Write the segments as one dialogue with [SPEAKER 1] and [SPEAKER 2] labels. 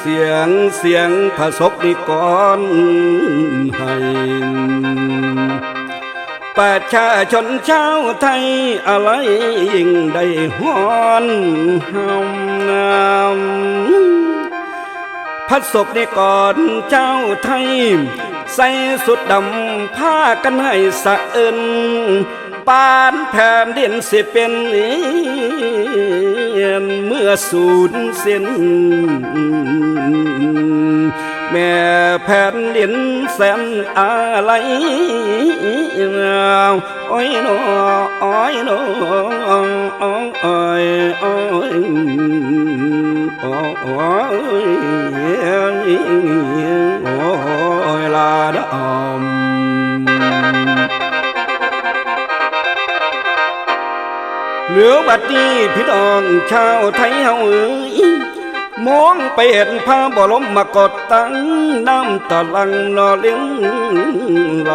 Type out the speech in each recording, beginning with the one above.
[SPEAKER 1] เสียงพระศกนิกรให้ประชาชนชาวไทยอะไรยิ่งได้ฮอนหำนำพัดศพในก่อนเจ้าไทย ใส่สุดดำผ้ากันให้สะเอิน ปานแผ่นดินสิเป็นเมื่อสูญสิ้นแม่แผ่นดินแสนอะไรโอ้ยโนโอ้ยโนโอ้ยโอ้ยโอ้ยอ้อย เหลือบัดนี้พี่น้องชาวไทยเฮาเอ้ยมองไปเห็นพระบรมมากดตั้งน้ำตะลังนอเลี้ยงไหล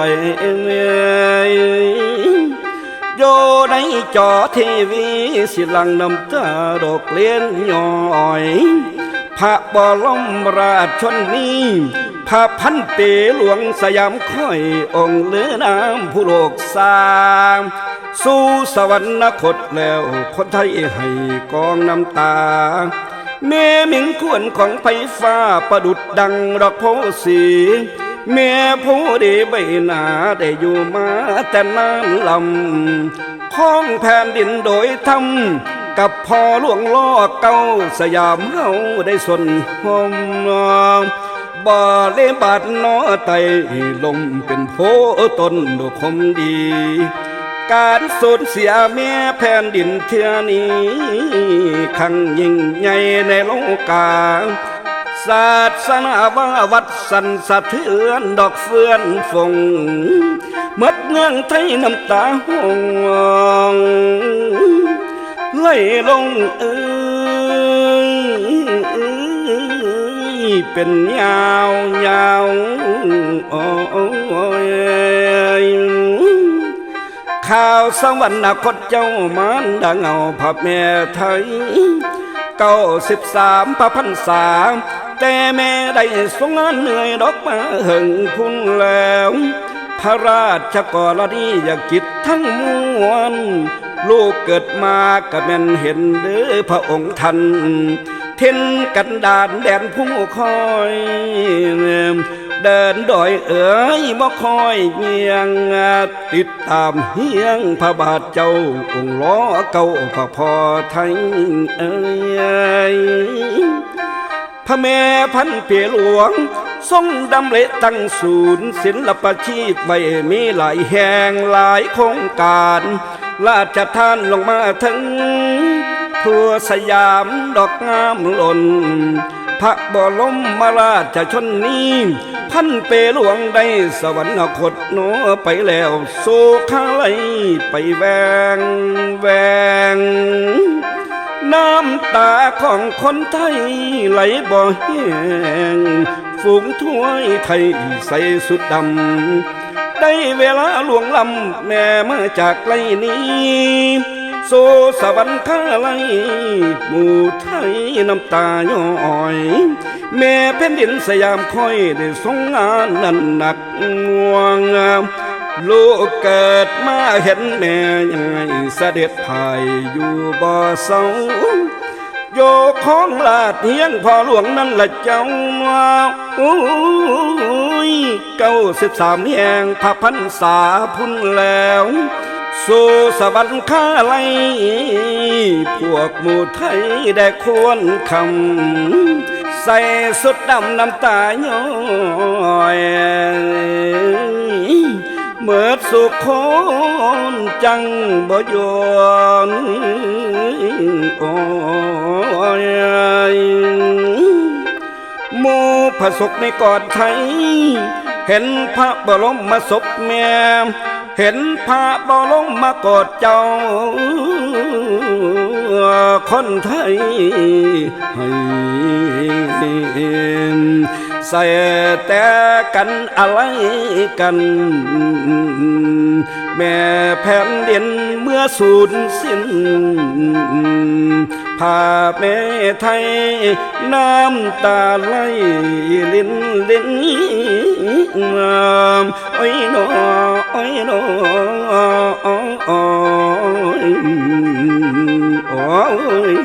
[SPEAKER 1] โยในจอทีวีสิหลังน้ำตาดอกเลี้ยนย่อย พระบรมราชชนนี้ พระพันเปหลวงสยามค่อยองค์เหลือน้ำผู้โลกสางสู่สวรรคตแล้วคนไทยให้กองน้ำตาแม่มิงควรของไฟฟ้าประดุดดังดอกโพสีแม่ผู้ดีใบหนาได้อยู่มาแต่นานลำพ้องแผ่นดินโดยธรรมกับพ่อหลวงล่อเก้าสยามเฮาได้สนหอม บ่เลบาดนอไตลมเป็นโพต้นดอกคมดี การสูญเสียแม่แผ่นดินเทือนี้ขังยิ่งใหญ่ในโลกาศาสนาว่าวัดสันสะเทือนดอกเฟื่อนฟงเมดเมืองไทยน้ำตาหงไหลลงเอ้ย เป็นยาวยาวโอ้ยข่าวสวรรคตเจ้ามันดังเอาพระแม่ไทยเก้าสิบสามพระพันษาแต่แม่ได้ทรงงานเหนื่อยดอกมาหึงพุ่นแล้ว พระราชกรณียกิจทั้งมวลลูกเกิดมาก็แม่นเห็นเด้อพระองค์ท่าน เทนกันดานแดนผู้คอยเดินดอยเอ๋ยบ่คอยเงียงติดตามเฮียงพระบาทเจ้าองค์ล้อเก่าพระพอไทยเอ้ยพระแม่พันเปียหลวง ทรงดำเละตั้งศูนย์ศิลปชีพไว้มีหลายแห่งหลายโครงการ ราชทานลงมาถึง ทั่วสยามดอกงามหล่น พระบรมมาราชชนนี้ พันเปหลวงได้สวรรคตโนไปแล้วโซคาไลไปแวงแวง น้ำตาของคนไทยไหลบ่แห้งฝูงถ้วยไทยใส่สุดดำได้เวลาหลวงลำแม่มาจากไกลนี้ โซสวรรค์าไลหมู่ไทยน้ำตาย้อย แม่แผ่นดินสยามคอยได้ทรงงานนั้นหนักงวงลูกเกิดมาเห็นแม่ยังไงเสด็จภายอยู่บ่อเศร้าโยของลาดเฮียงพ่อหลวงนั่นละเจ้าว่าอุ้ยเก้าสิบสามแห่งพระพันษาพุ่นแล้ว สู่สวรรคาไลพวกหมู่ไทยได้ควรคำ ใส่สุดดำน้ำตาย้อยเมื่อสุขคนจังบ่ยอนโอ้ยหมูผสกในกอดไทย เห็นพระบรมมาศพแม่ เห็นพระบรมมากอดเจ้า คนไทยให้ ใส่แต่กันอะไรกัน แม่แผ่นดินเมื่อสูญสิ้นพาแม่ไทย น้ำตาไหลลินลินงามโอ้ยนอโอ้ยนอโอ้ยโอ้ย